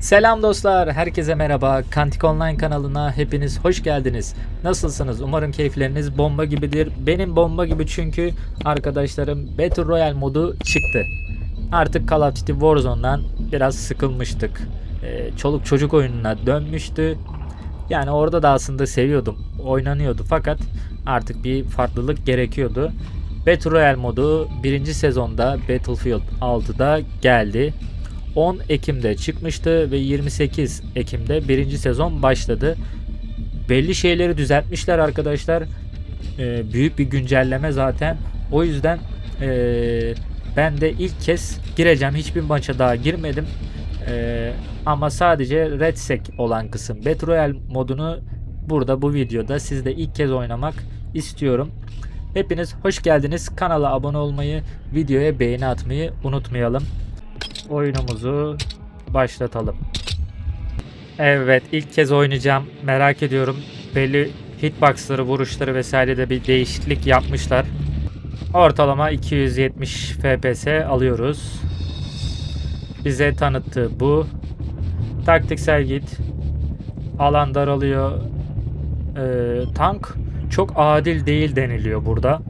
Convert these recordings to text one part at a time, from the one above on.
Selam dostlar, herkese merhaba. Kantik Online kanalına hepiniz hoş geldiniz. Nasılsınız? Umarım keyifleriniz bomba gibidir. Benim bomba gibi çünkü arkadaşlarım Battle Royale modu çıktı. Artık Call of Duty Warzone'dan biraz sıkılmıştık. Ee, çoluk çocuk oyununa dönmüştü. Yani orada da aslında seviyordum. Oynanıyordu fakat artık bir farklılık gerekiyordu. Battle Royale modu birinci sezonda Battlefield 6'da geldi. 10 Ekim'de çıkmıştı ve 28 Ekim'de birinci sezon başladı. Belli şeyleri düzeltmişler arkadaşlar. Ee, büyük bir güncelleme zaten. O yüzden ee, ben de ilk kez gireceğim. Hiçbir maça daha girmedim. Ee, ama sadece RedSec olan kısım Battle Royale modunu burada bu videoda sizde ilk kez oynamak istiyorum. Hepiniz hoş geldiniz. Kanala abone olmayı, videoya beğeni atmayı unutmayalım oyunumuzu başlatalım. Evet ilk kez oynayacağım. Merak ediyorum. Belli hitboxları, vuruşları vesairede bir değişiklik yapmışlar. Ortalama 270 FPS alıyoruz. Bize tanıttığı bu. Taktiksel git. Alan daralıyor. Ee, tank çok adil değil deniliyor burada.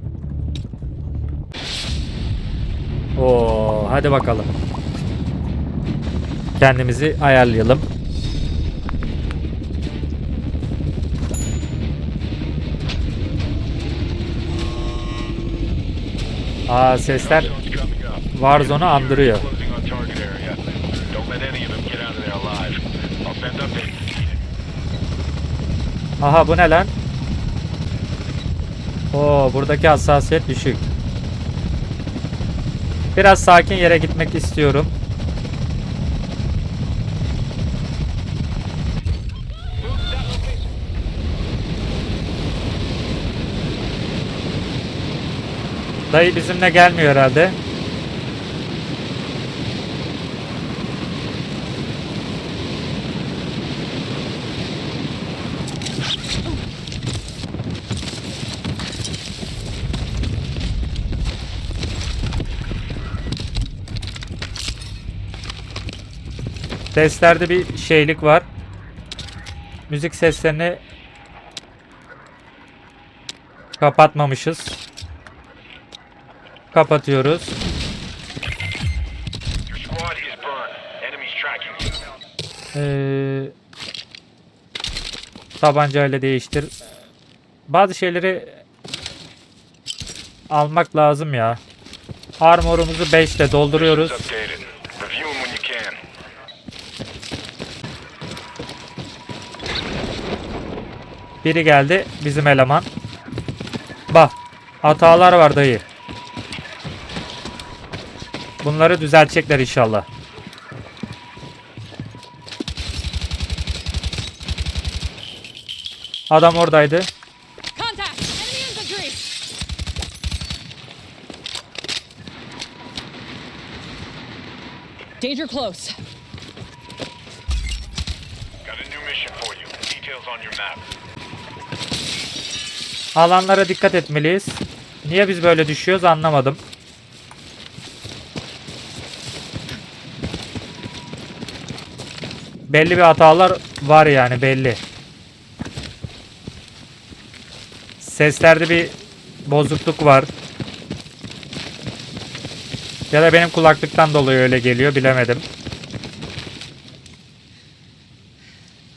Oo, hadi bakalım kendimizi ayarlayalım. Aa sesler Warzone'u andırıyor. Aha bu ne lan? Oo buradaki hassasiyet düşük. Biraz sakin yere gitmek istiyorum. Dayı bizimle gelmiyor herhalde. Seslerde bir şeylik var. Müzik seslerini kapatmamışız. Kapatıyoruz. Ee, tabancayla değiştir. Bazı şeyleri almak lazım ya. Armorumuzu 5 ile dolduruyoruz. Biri geldi bizim eleman. Bak hatalar var dayı. Bunları düzeltecekler inşallah. Adam oradaydı. Danger close. Got a new mission for you. Details on your map. Alanlara dikkat etmeliyiz. Niye biz böyle düşüyoruz anlamadım. Belli bir hatalar var yani belli. Seslerde bir bozukluk var. Ya da benim kulaklıktan dolayı öyle geliyor bilemedim.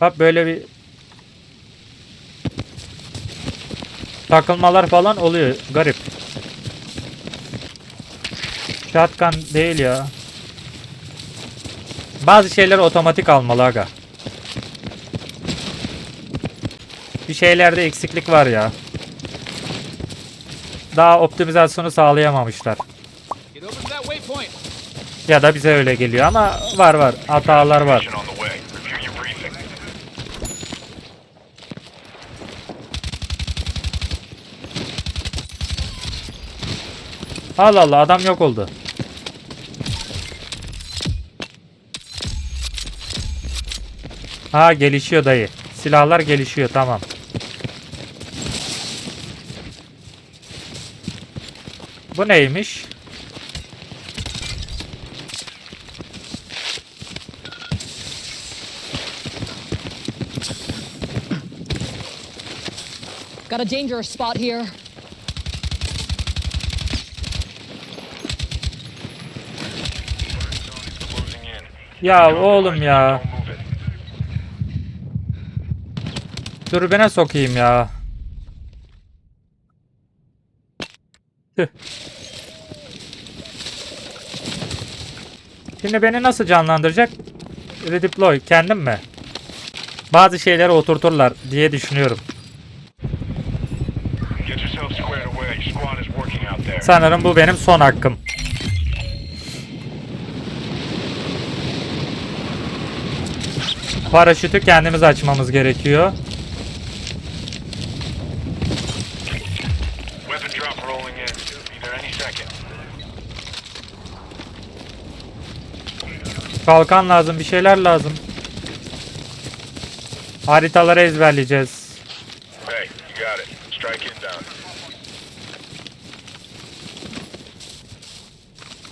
Bak böyle bir takılmalar falan oluyor. Garip. Shotgun değil ya. Bazı şeyler otomatik almalı aga. Bir şeylerde eksiklik var ya. Daha optimizasyonu sağlayamamışlar. Ya da bize öyle geliyor ama var var. Hatalar var. Allah Allah adam yok oldu. Ha gelişiyor dayı. Silahlar gelişiyor tamam. Bu neymiş? Got a dangerous spot here. Ya oğlum ya. Dürbüne sokayım ya. Tüh. Şimdi beni nasıl canlandıracak? Redeploy kendim mi? Bazı şeyleri oturturlar diye düşünüyorum. Sanırım bu benim son hakkım. Paraşütü kendimiz açmamız gerekiyor. Kalkan lazım, bir şeyler lazım. Haritaları ezberleyeceğiz. Hey, you got it. Strike inbound.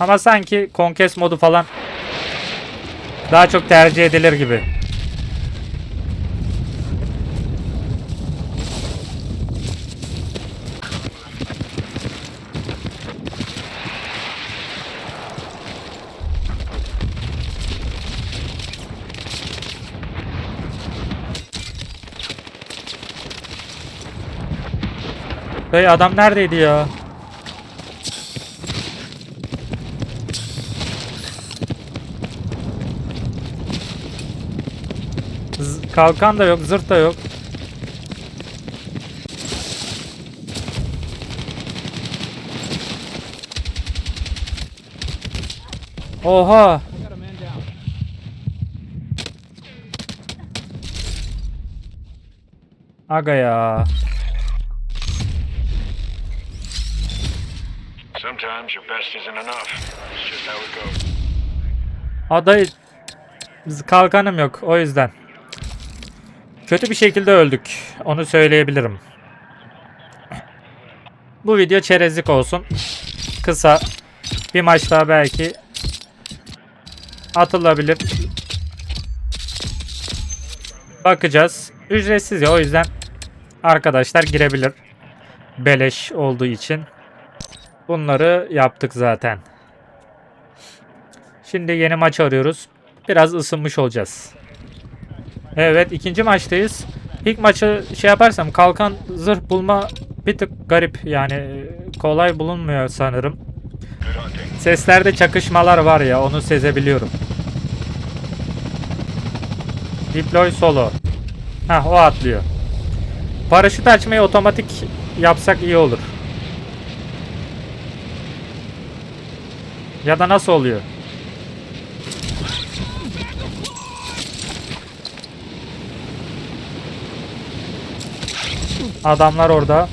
Ama sanki Conquest modu falan daha çok tercih edilir gibi. Hey adam neredeydi ya? Z- kalkan da yok, zırt da yok. Oha! Aga ya. Adayı kalkanım yok o yüzden. Kötü bir şekilde öldük. Onu söyleyebilirim. Bu video çerezlik olsun. Kısa. Bir maç daha belki atılabilir. Bakacağız. Ücretsiz ya o yüzden arkadaşlar girebilir. Beleş olduğu için. Bunları yaptık zaten. Şimdi yeni maç arıyoruz. Biraz ısınmış olacağız. Evet ikinci maçtayız. İlk maçı şey yaparsam kalkan zırh bulma bir tık garip. Yani kolay bulunmuyor sanırım. Seslerde çakışmalar var ya onu sezebiliyorum. Deploy solo. Hah o atlıyor. Paraşüt açmayı otomatik yapsak iyi olur. Ya da nasıl oluyor? Adamlar orada.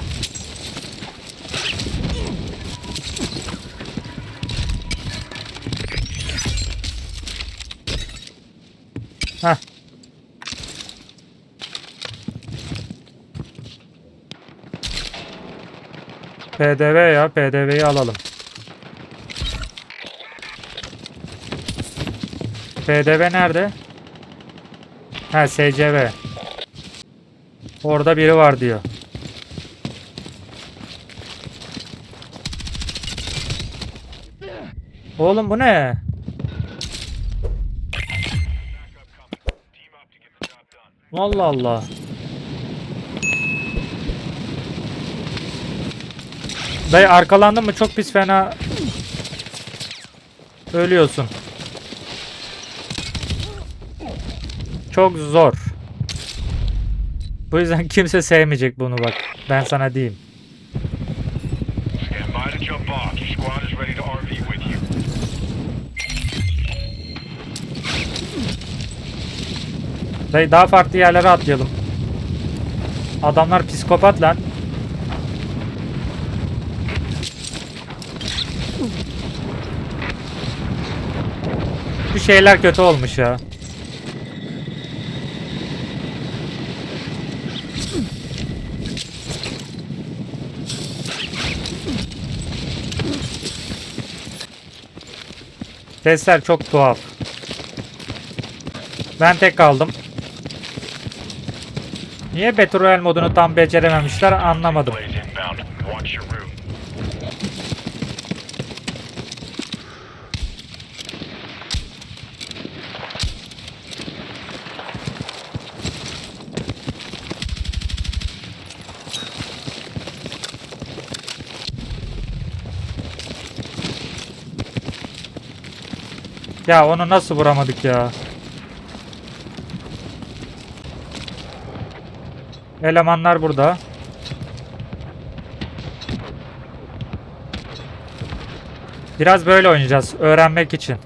Heh. PDV ya. PDV'yi alalım. PDV nerede? Ha SCV. Orada biri var diyor. Oğlum bu ne? Allah Allah. Dayı arkalandın mı çok pis fena ölüyorsun. Çok zor. Bu yüzden kimse sevmeyecek bunu bak. Ben sana diyeyim. Dayı daha farklı yerlere atlayalım. Adamlar psikopat lan. Bir şeyler kötü olmuş ya. Sesler çok tuhaf. Ben tek kaldım. Niye Battle Royale modunu tam becerememişler anlamadım. Ya onu nasıl vuramadık ya? Elemanlar burada. Biraz böyle oynayacağız öğrenmek için.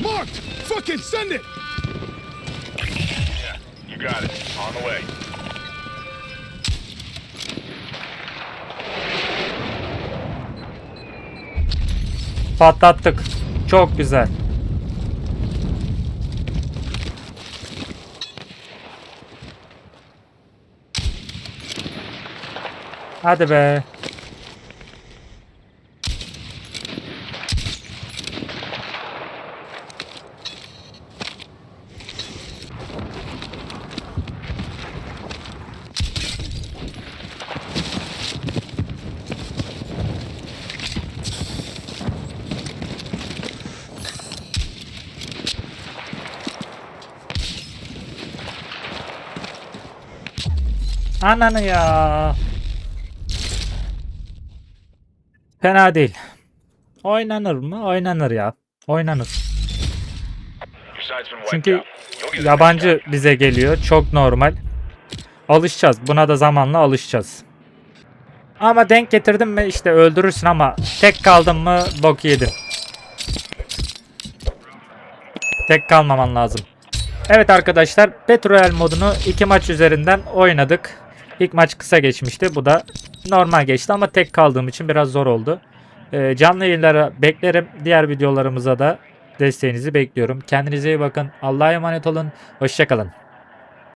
Marked! Fucking send it! Yeah, you got it. On the way. Patlattık. Çok güzel. Hadi be. Ananı ya. Fena değil. Oynanır mı? Oynanır ya. Oynanır. Çünkü yabancı bize geliyor. Çok normal. Alışacağız. Buna da zamanla alışacağız. Ama denk getirdim mi işte öldürürsün ama tek kaldın mı bok yedin. Tek kalmaman lazım. Evet arkadaşlar Battle Royale modunu iki maç üzerinden oynadık. İlk maç kısa geçmişti. Bu da normal geçti ama tek kaldığım için biraz zor oldu. Ee, canlı yayınlara beklerim. Diğer videolarımıza da desteğinizi bekliyorum. Kendinize iyi bakın. Allah'a emanet olun. Hoşçakalın.